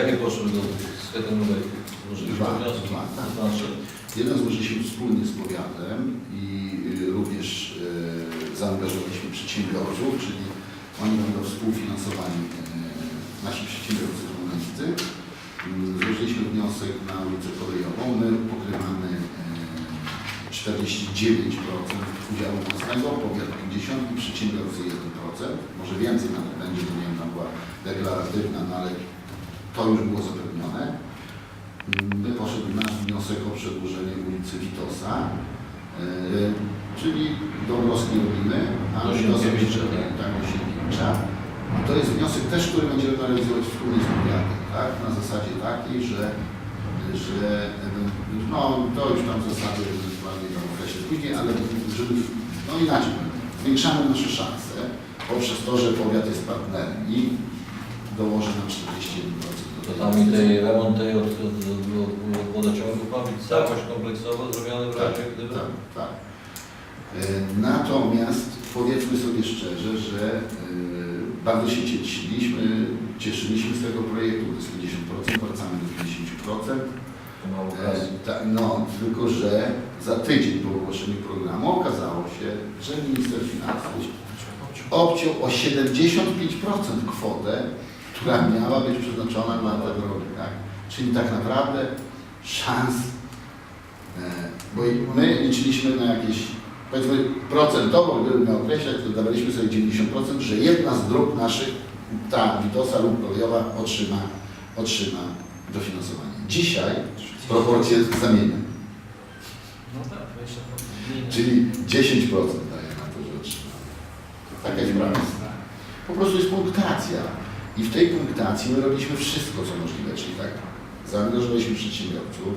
kategorii złożyliśmy Dwa, wnioski. dwa, tak. To znaczy, Jeden złożyliśmy wspólnie z powiatem i y, również y, zaangażowaliśmy przedsiębiorców, czyli oni będą współfinansowani, y, nasi przedsiębiorcy komunalnicy. Mm, Złożyliśmy wniosek na ulicę kolejową. My pokrywamy y, 49% udziału własnego, powiat 50% i przedsiębiorcy 1%. Może więcej nawet będzie, bo nie wiem, tam była deklaratywna, no ale to już było zapewnione. My poszedł nasz wniosek o przedłużenie ulicy Witosa, e, czyli Dąbrowski robimy, a jeszcze tak. tak, do Sienkiewicza. I to jest wniosek też, który będziemy realizować wspólnie z powiatem, tak? Na zasadzie takiej, że, że no to już tam zasady ewentualnie tam określę później, ale żeby, no inaczej, zwiększamy nasze szanse poprzez to, że powiat jest partnerem i dołoży nam 41% do to tej tam i tej remont tej od, od, od, od wodociągu ma być całość kompleksowo zrobiony w Tak, razie gdyby. tak, tak. E, Natomiast powiedzmy sobie szczerze, że e, bardzo się cieszyliśmy, cieszyliśmy z tego projektu, to jest 50%, wracamy do 50%. To mało E, ta- No, tylko że za tydzień po ogłoszeniu programu okazało się, że minister finansów obciął o 75% kwotę, która miała być przeznaczona na te drogi. Tak? Czyli tak naprawdę szans, e, bo my liczyliśmy na jakieś, powiedzmy procentowo, gdybym miał określać, to dawaliśmy sobie 90%, że jedna z dróg naszych, ta Witosa lub Kolejowa otrzyma, otrzyma dofinansowanie. Dzisiaj proporcje zamieniam. No tak, 20%. Czyli 10% daje na to, że otrzymamy. Taka jest prawda. Po prostu jest punktacja. I w tej punktacji my robiliśmy wszystko, co możliwe, czyli tak, zaangażowaliśmy przedsiębiorców,